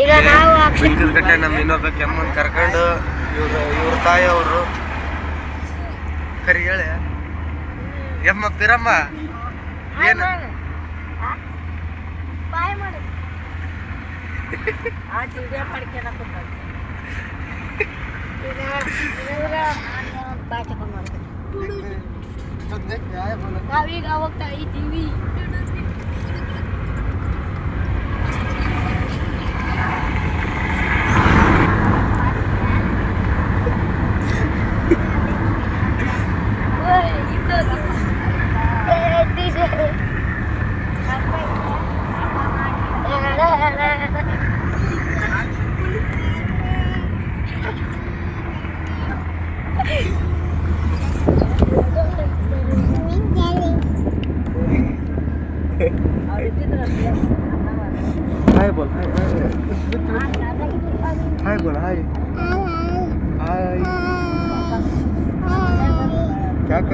ಈಗ ನಾವು ಗಟ್ಟೆ ನಮ್ಮ ಇನ್ನೊಬ್ಬ ಕೆಮ್ಮನ್ ಕರ್ಕೊಂಡು ಇವ್ರ ಇವ್ರ ತಾಯಿ ಅವರು ಕರಿ ಹೇಳಿ ಎಮ್ಮ ಪಿರಮ್ಮ ಏನು ಮಾಡು. ಆ? ಬಾಯ್ ಮಾಡು ಈಗ ಇವ್ರ ಬಾಯ್ ತಗೊಂಡ್ ಮಾಡ್ಬೇಕು.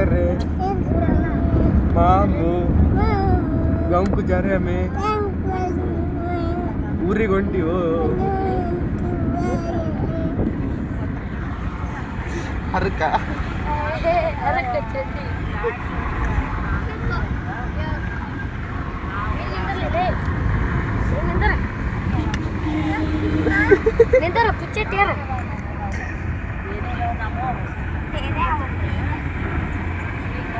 रहे हैं ಮಾಮು ಗಂಕು ಜಾರೆ ಹಮೆ ಊರಿಗೆ ಹೊಂಟಿವು ಹರಕ ನಿಂತರ ಪುಚ್ಚೆಟ್ಟಿಯಾರ ತೇರ್ಲಿ ಸುಮ್ಮನೆ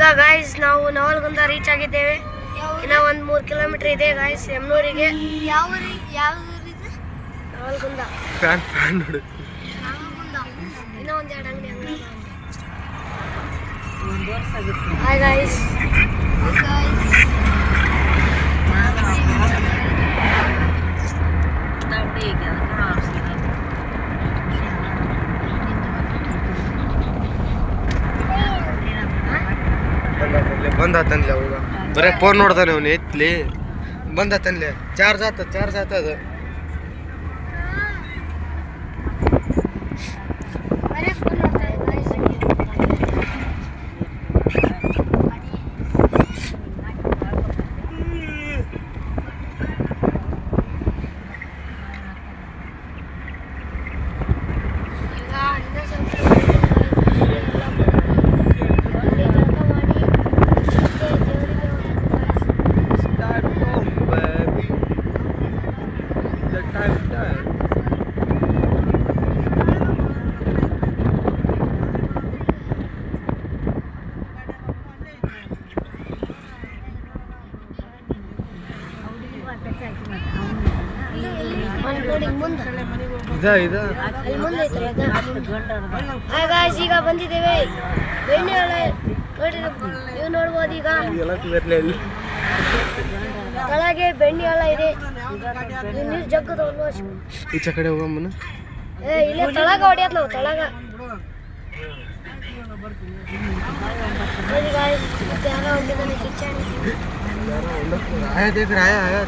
ಈಗ ಗಾಯ್ಸ್ ನಾವು ನವಲ್ಗುಂದ ರೀಚ್ ಆಗಿದ್ದೇವೆ. ಇನ್ನ ಒಂದ್ ಮೂರ್ ಕಿಲೋಮೀಟರ್ ಇದೆ ಗಾಯ್ಸ್ ಎಮ್ನೂರಿಗೆ. ಯಾವ ನವಲ್ಗುಂದ. ಇನ್ನ ಒಂದ್ ಎರಡು ಅಂಗಡಿ ಹಾಯ್ ಗಾಯ್ಸ್ ಬಂದಾತನ್ಲೆ ಅವಾಗ ಬರೇ ಫೋನ್ ನೋಡ್ತಾನೆ ಅವನು ಎತ್ಲಿ ಬಂದಾತನ್ಲೆ ಚಾರ್ಜ್ ಆತ ಚಾರ್ಜ್ ಆತ ಅದು ಬರೀ ಫೋನ್ ನೋಡ್ತಾ ಇದೆ ಗಾಯ್ಸ್ ಈಗ ಇನ್ನ ಸ್ವಲ್ಪ ಅಲ್ಲಿ ಜಳಕ ಮಾಡಿ ಮತ್ತೆ ದೇವರಿಗೆ ಹೋಗ್ಬೇಕು guys. ಅಲ್ಲಿ ನೋಡಿ ಮುಂದೆ ಇದಾ ಇದಾ. ಈಗ ಬಂದಿದ್ದೇವೆ. ಬೆಣ್ಣೆ ನೋಡಿ ನೀವು ನೋಡ್ಬೋದು ಈಗ. ಕೆಳಗೆ ಬೆಣ್ಣೆಹೊಳ ಇದೆ. ನೀರು ಜಗ್ಗದ ಈಚೆ ಏ ಇಲ್ಲ ತಳಗ ಹೊಡಿಯೋದು ನಾವು ತಳಗ. ಗಾಯ್ಸ್ ಯಾರೋ ಹೊಡಿದಾನೆ ಕಿಚನ್. ಆಯಾ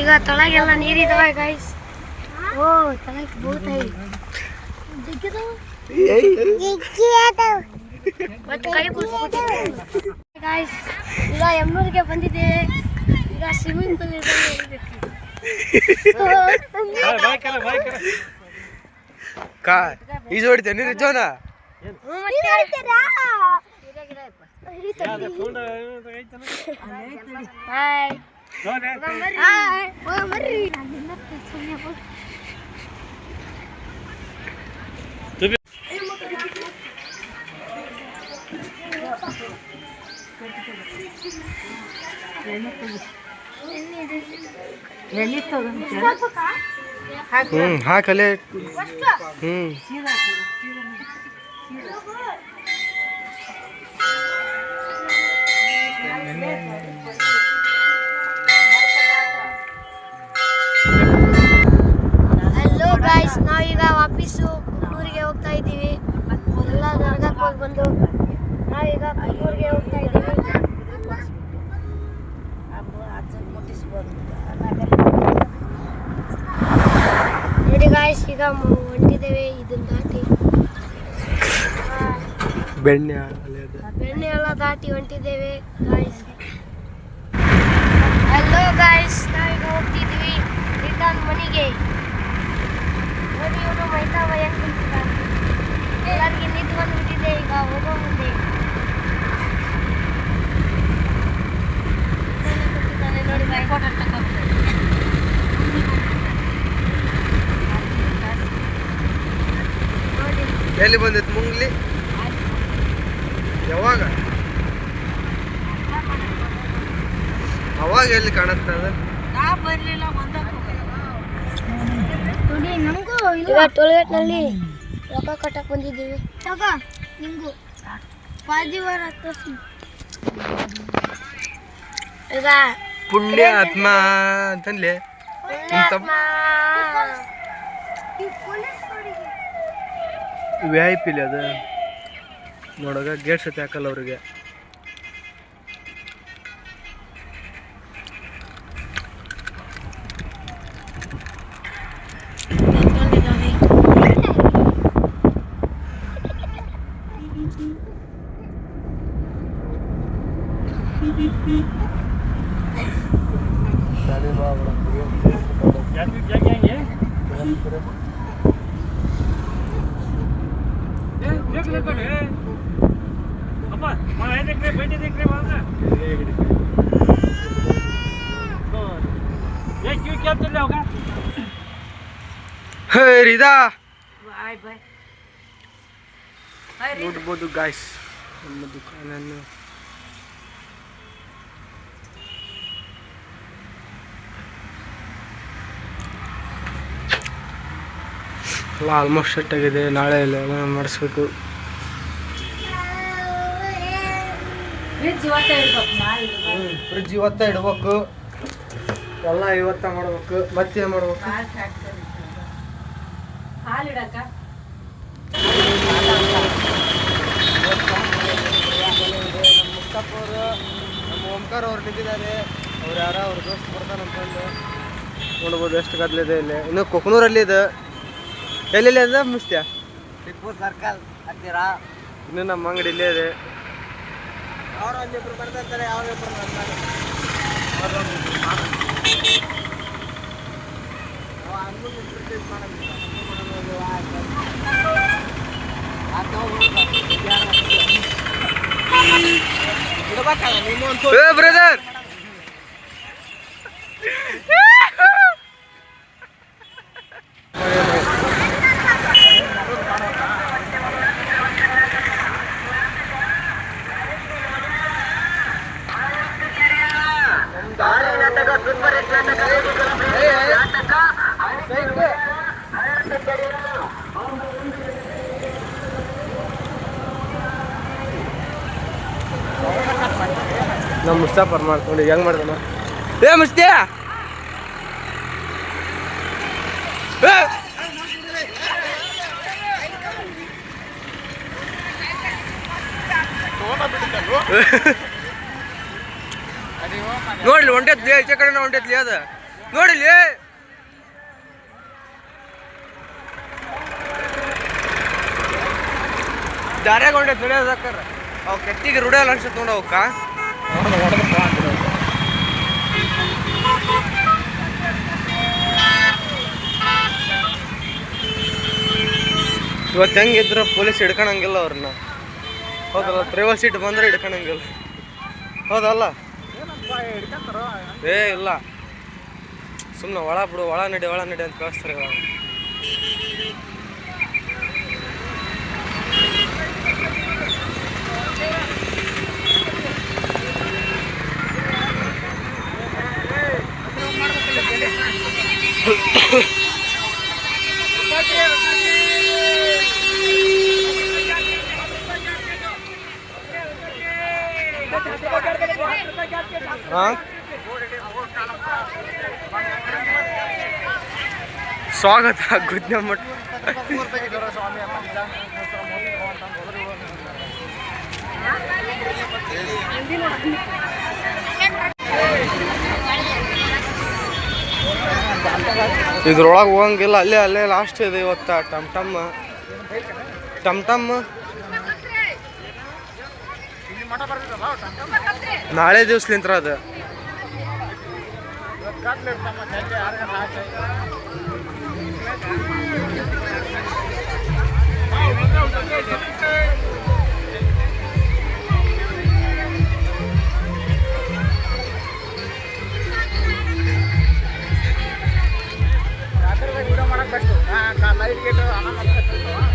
ಈಗ ತಳಗೆಲ್ಲ ನೀರಿದಾವೆ ಗಾಯ್ಸ್ ಓ ಮತ್ತೆ ಕೈ ಗಾಯ್ಸ್ ಈಗ ಎಮ್ಮೂರಿಗೆ ಬಂದಿದ್ದೇವೆ ಈಗ ಸ್ವಿಮ್ಮಿಂಗ್ ಪೂಲ್ ಈಜು ಹೊಡಿತೇನೆ ಬರ್ರಿ. ಎಣ್ಣೆ ತಗೊಂಡು ಹ್ಞೂ ಹಾಕಲೆ ಹ್ಞೂ ಹಲೋ ಗಾಯ್ಸ್ ನಾವೀಗ ವಾಪಸ್ಸು ಕುನ್ನೂರಿಗೆ ಹೋಗ್ತಾ ಇದ್ದೀವಿ. ಎಲ್ಲ ದರ್ಗಾಕ್ಕೆ ಹೋಗಿ ಬಂದು ನಾವೀಗ ಕುನ್ನೂರಿಗೆ ಹೋಗ್ತಾ ಇದ್ದೀವಿ. ನೋಡಿ ಗಾಯ್ಸ್ ಈಗ ಹೊಂಟಿದ್ದೇವೆ ಇದನ್ನ ದಾಟಿ. ಬೆಣ್ಣೆ ಬೆಣ್ಣೆ ಎಲ್ಲ ದಾಟಿ ಹೊಂಟಿದ್ದೇವೆ ಗಾಯ್ಸ್ ಹಲೋ ಗಾಯ್ಸ್ ನಾವೀಗ ಹೋಗ್ತಿದ್ವಿ ಎಲ್ಲಿ ಬಂದಿತ್ತು ಮುಂಗ್ಲಿ? ಯಾವಾಗ? ಅವಾಗ ಎಲ್ಲಿ ಕಾಣುತ್ತೆ ಅದು? ನಾ ಬರ್ಲಿಲ್ಲ ಒಂದಕ್ಕೆ ಈಗ ಟೋಲ್ಗೇಟ್ನಲ್ಲಿ ರೊಕ್ಕ ಕಟ್ಟಕ್ ಬಂದಿದ್ದೀವಿ. ತಗ ನಿಂಗು. ಪಾಜಿವಾರ ಈಗ ಪುಣ್ಯ ಆತ್ಮ ಪುಣ್ಯಾತ್ಮ. ವಿ ಐ ಪಿಲಿ ಅದು ನೋಡೋಕೆ ಗೇಟ್ ಸತಿ ಹಾಕಲ್ಲ ಅವ್ರಿಗೆ. ಹರಿದಾ. ಬಾಯ್ ಬಾಯ್. ನೋಡ್ಬೋದು ಗಾಯ್ಸ್ ನಮ್ಮ ದುಕಾನನ್ನು ಎಲ್ಲ ಆಲ್ಮೋಸ್ಟ್ ಸೆಟ್ ಆಗಿದೆ ನಾಳೆ ಎಲ್ಲ ಮಾಡಿಸ್ಬೇಕು. ಫ್ರಿಜ್ ಇವತ್ತೇ ಇಡ್ಬೇಕು ಎಲ್ಲ ಇವತ್ತ ಮಾಡ್ಬೇಕು ಮತ್ತೆ ಮಾಡ್ಬೇಕು. ಹಾಲು ಇಡಕ್ಕ ನಮ್ಮ ಅವರು ನಮ್ಮ ಓಂಕಾರ ಅವ್ರು ನಿಂತಿದ್ದಾರೆ. ಅವ್ರು ಯಾರ ಅವ್ರ ದೋಸ್ತ್ ಬರ್ತಾನೆ ಅಂತಂದು ನೋಡ್ಬೋದು ಎಷ್ಟು ಗದ್ಲಿದೆ ಇಲ್ಲಿ. ಇನ್ನು ಕೊಕ್ನೂರಲ್ಲಿ ಇದೆ. ಎಲ್ಲೆಲ್ಲಿ ಅದ ಮುಸ್ತ್ಯ? ಟಿಪ್ಪು ಸರ್ಕಲ್ ಹತ್ತಿರ. ಇನ್ನು ನಮ್ಮ ಅಂಗಡಿ ಇಲ್ಲೇ ಇದೆ. ಅವ್ರು ಒಂದಿಬ್ರು ಬರ್ತಾರೆ ಅವ್ರಿಬ್ರು ಬರ್ತಾರೆ ಏ ಬ್ರದರ್ ನಮ್ಮ ಮುಸ್ತಾಫರ್ ಮಾಡ್ಕೊಂಡು ಹೆಂಗ್ ಮಾಡ್ದನ ಏ ಮುಸ್ತಿಯ! ನೋಡ್ಲಿ ಹೊಂಟೈತ್ಲಿ ಈಚೆ ಕಡೆ ಹೊಂಟೈತ್ಲಿ ಅದ. ನೋಡಿಲಿ! ದಾರ್ಯಾಗ ಹೊಂಟೈತ್ ನಡೆಯೋದಕ್ಕಾರ ಅವ್ ಕೆತ್ತಿಗೆ ರೂಢಿಯಲ್ಲ ಅನ್ಸುತ್ತೆ ನೋಡ ಅವಕ್ಕ. ಇವತ್ತು ಹೆಂಗಿದ್ರು ಪೊಲೀಸ್ ಹಿಡ್ಕೊಳಂಗಿಲ್ಲ ಅವ್ರನ್ನ. ಹೌದಲ್ಲ? ಡ್ರೈವರ್ ಸೀಟ್ ಬಂದ್ರೆ ಹಿಡ್ಕೊಳಂಗಿಲ್ಲ ಹೌದಲ್ಲ? ಏ, ಇಲ್ಲ. ಸುಮ್ಮನೆ ಒಳ ಬಿಡು, ಒಳ ನಡಿ ಒಳ ನಡಿ ಅಂತ ಕಳಿಸ್ತಾರೆ ಇವಾಗ. हाँ? स्वागत है गुड मट ಇದ್ರೊಳಗೆ ಹೋಗಂಗಿಲ್ಲ ಅಲ್ಲೇ ಅಲ್ಲೇ ಲಾಸ್ಟ್ ಇದೆ ಇವತ್ತ ಟಮ್ ಟಮ್. ಟಮ್ ಟಮ್. ನಾಳೆ ದಿವ್ಸಲಿಂತ್ರ ಅದು. ಏನಂತ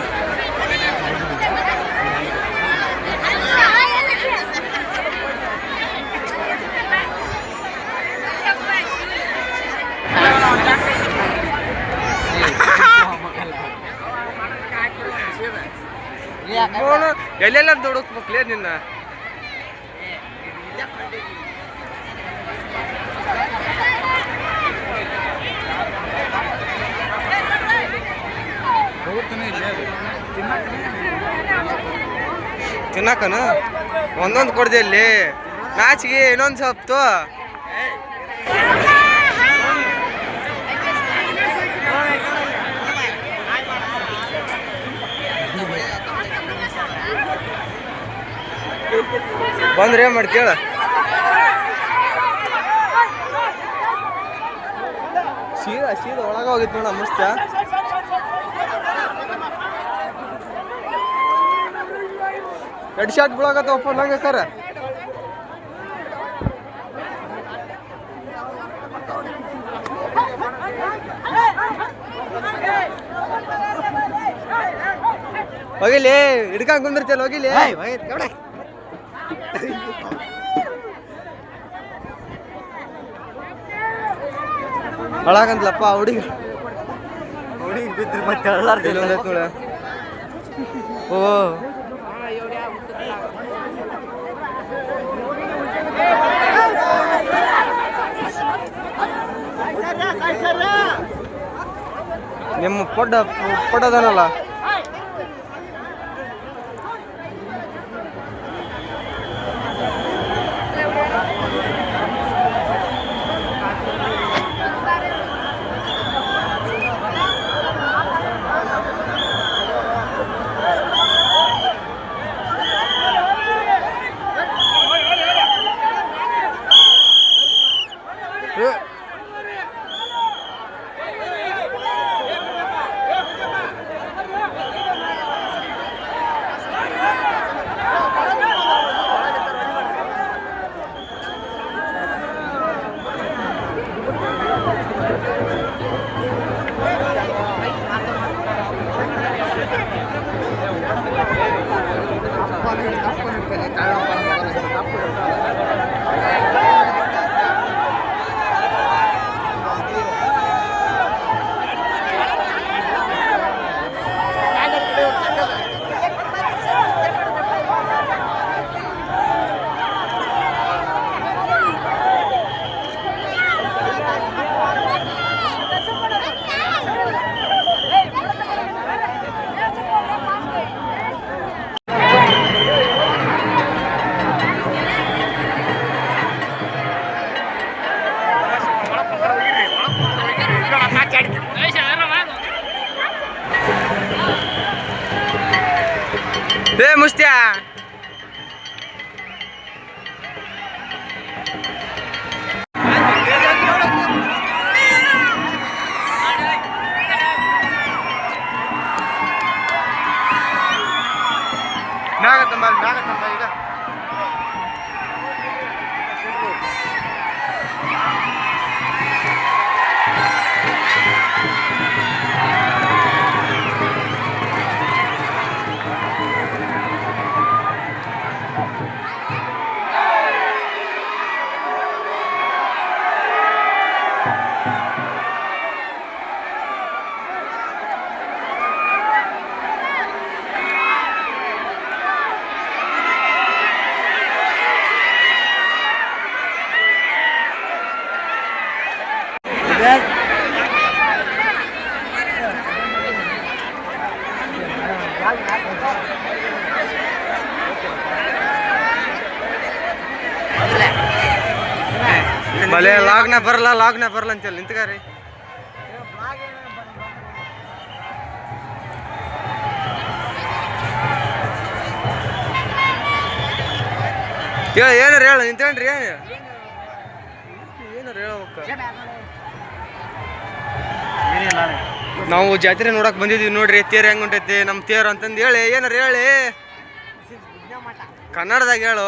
ಫೋನು ಎಲ್ಲೆಲ್ಲ ದುಡುಕ್ಬೇಕ್ಲೇ ನಿನ್ನ? ತಿನ್ನಕನ ಒಂದೊಂದು ಕೊಡ್ದೆ ಇಲ್ಲಿ. ನಾಚಿಗೆ ಇನ್ನೊಂದು ಸೊಪ್ಪು ಬಂದ್ರೆ ಏನ್ ಮಾಡಿ ಕೇಳ ಸೀದಾ ಸೀದಾ ಒಳಗ ಹೋಗಿತ್ತು ನೋಡ ಮಸ್ತ ಎರಡು ಶಾಟ್ ಬೀಳಾಕತ್ತವಪ್ಪ ನಂಗೆ ಕರ. ಹೋಗಿಲಿ ಹಿಡ್ಕೊಂಡ್ ಕುಂದಿರ್ತಲ್ಲ ಹೋಗಿಲಿ ಒಳಗಂದ್ಲಪ್ಪ ಹುಡುಗಿ. ಹುಡುಗಿ ಬಿದ್ರಿ ಮತ್ತೆ ನೋಡ ಓ. ನಿಮ್ಮ ಪೊಡ್ಡ ಪೊಡ್ಡದನಲ್ಲ? ಭಲೆ ಲಾಗ್ನ ಬರಲ್ಲ ಲಾಗ್ನ ಬರಲ್ಲ ಅಂತೇಳಿ ನಿಂತ್ಕಾರಿ. ಹೇಳ, ಏನಾರ ಹೇಳ ನಿಂತೇನ್ರಿ ಏನು ಏನಾರ ಹೇಳ್ಬೇಕ? ನಾವು ಜಾತ್ರೆ ನೋಡಕ್ ಬಂದಿದೀವಿ ನೋಡ್ರಿ, ತೇರ್ ಹೆಂಗ್ ಹೊಂಟೈತಿ ನಮ್ಮ ತೇರು ಅಂತಂದು ಹೇಳಿ, ಏನಾರ ಹೇಳಿ. ಕನ್ನಡದಾಗ ಹೇಳು.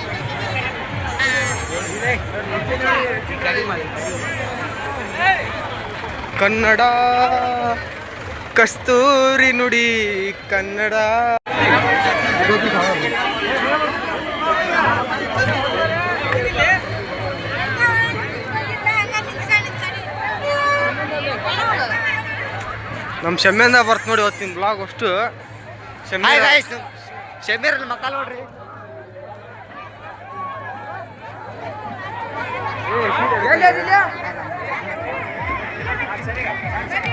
ಕನ್ನಡ ಕಸ್ತೂರಿ ನುಡಿ ಕನ್ನಡ. ನಮ್ಮ ಶಮ್ಯಂದ ಬರ್ತ್ ನೋಡಿ ಇವತ್ತಿನ ಬ್ಲಾಗ್ ಅಷ್ಟು. ಶಮೀರ್ ಮಕ್ಕಳು ನೋಡ್ರಿ. ஏன்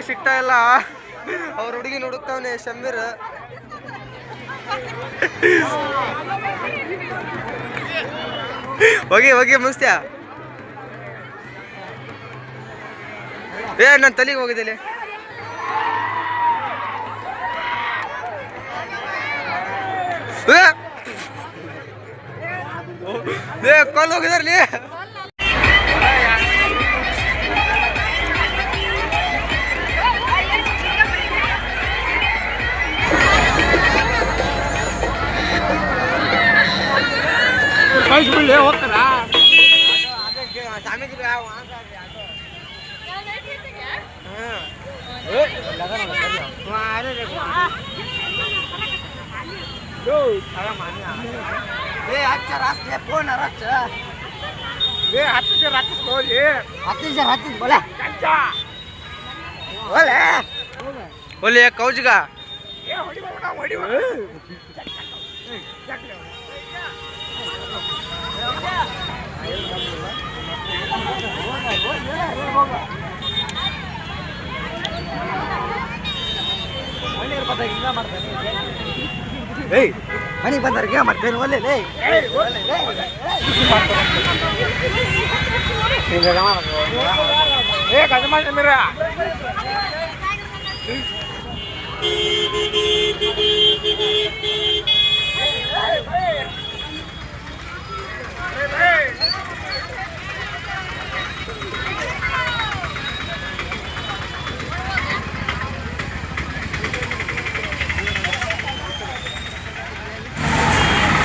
ಹುಡುಗಿ ಸಿಗ್ತಾ ಇಲ್ಲ. ಅವ್ರ ಹುಡುಗಿ ಹುಡುಕ್ತಾವನೆ ಶಮೀರ್. ಹೋಗಿ ಹೋಗಿ ಮುಗಿಸ್ತ್ಯಾ ಏ ನನ್ನ ತಲೆಗೆ ಹೋಗಿದ್ದೆ ಏ ಕಾಲ್ ಹೋಗಿದಾರ್ಲಿ હિબલ લેવો કરા સામે જ આ વાં સામે આગળ ક્યાં લેતી ಏಯ್ ಮನೆ ಬಂದವ್ರಿಗೆ ಮತ್ತೇನು ಒಲ್ಲೆ ಏ ಕದ ಮಾಡಿ ಮೀರ Hey, hey, hey.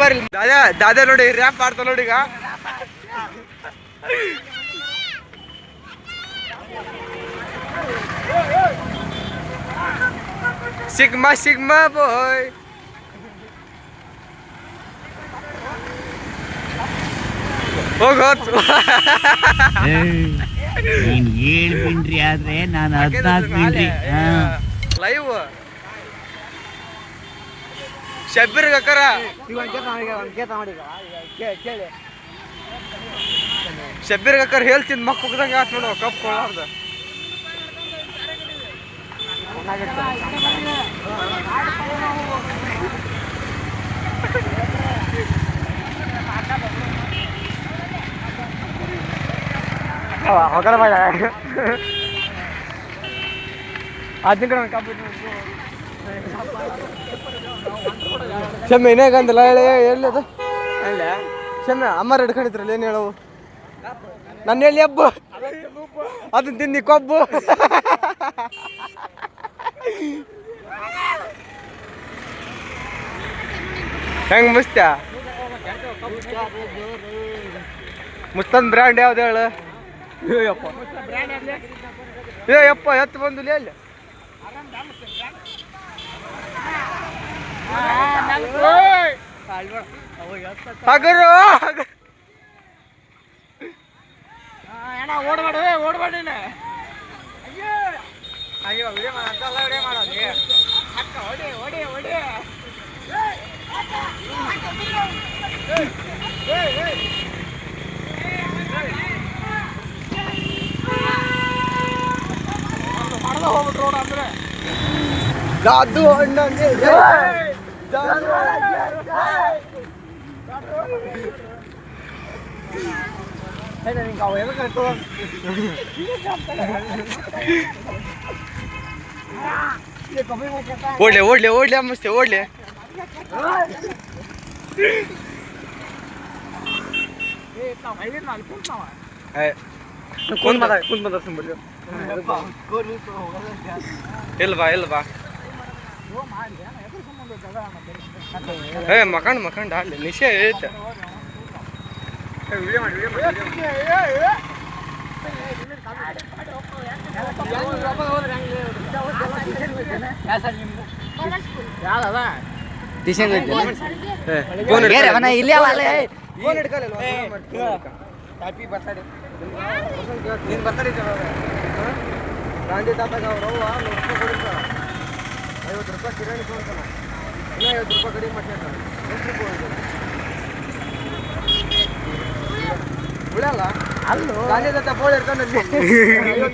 ಮುಂದೆ ಬರ್ರಿ ದಾದಾ ದಾದಾ ನೋಡಿ ರ್ಯಾಪ್ ಆಡ್ತಾ ನೋಡಿ ಈಗ ಸಿಗ್ಮಾ ಸಿಗ್ಮಾ ಬಾಯ್ ಹೋಗೋತು ನೀನ್ ಏಳ್ ಪಿಂಡ್ರಿ ಆದ್ರೆ ನಾನು ಹದ್ನಾಲ್ಕು ಪಿಂಡ್ರಿ ಹಾ ಲೈವ್ ಶಬ್ಬೀರ್ ಕಕ್ಕರ ಶಬ್ಬೀರ್ ಕಕ್ಕರ್ ಹೇಳ್ತೀನಿ ಮಕ್ಕ ಹೋಗ್ದಂಗೆ ಆತ್ ನೋಡು ಕಪ್ ಕೊಡಾರ್ದ ಹೊಗಳ ಅದನ್ನ ಕಡೆ ಶಮ್ಮೆ ಏನಾಗಂದಿಲ್ಲ ಹೇಳಿ ಎಲ್ಲಿ ಅದು. ಶಮ್ಮೆ ಅಮ್ಮ ಹಿಡ್ಕೊಂಡಿದ್ರಲ್ಲ ಏನು ಹೇಳವು? ನನ್ನ ಹೇಳಿ ಹಬ್ಬ ಅದನ್ನ ತಿಂದಿ ಕೊಬ್ಬು. ಹೆಂಗ್ ಮುಸ್ತ ಮುಸ್ತನ್ ಬ್ರ್ಯಾಂಡ್ ಯಾವ್ದು ಹೇಳು? ಏ ಯಪ್ಪ ಎತ್ತು ಬಂದು ಅಲ್ಲಿ ಹಗರು ಅಣ್ಣ ಓಡ್ಬೇಡ ಓಡ್ಬೇಡ ನೀನು ಅಯ್ಯೋ ವಿಡಿಯೋ ಮಾಡ ಅಂತಲ್ಲ ವಿಡಿಯೋ ಮಾಡೋದು ಅಕ್ಕ ಹೊಡಿ ಹೊಡಿ ಹೊಡಿ ಮಾಡ್ದ ಹೋಗ್ಬಿಟ್ರು ನೋಡು ಅಂದ್ರೆ Thế nên cầu em cái tuông. ओढले ओढले ओढले मस्त ओढले कोण मला कोण मला संबंध एलवा एलवा ಏ ಮಕಂಡ್ ಮಕಂಡ್ ಅಲ್ಲಿ ನಿಶೆ ಐತೆ. ಇಲ್ಲೇ ಅವಲ್ಲ ಫೋನ್ ಹಿಡ್ಕಲ್ಲ ಬರ್ತಡೇ ನೀನು ಗಾಂಧಿ ತಾತಾಗ ಅವರು ನೋಡ್ಕೊಂಡು ಐವತ್ತು ರೂಪಾಯಿ ಕಿರಾಣಿ ತೊಗೊಂತಾನ ಇನ್ನೂ ಐವತ್ತು ರೂಪಾಯಿ ಕಡಿಮೆ ಮಾಡ್ತಾರೆ ಎಷ್ಟು ರೂಪಾಯಿ ಉಳಿಯಲ್ಲ ಅಲ್ಲೂ? ಗಾಂಧಿ ತಾತ ಬೋಳ್ ಇರ್ತಾನಲ್ಲಿ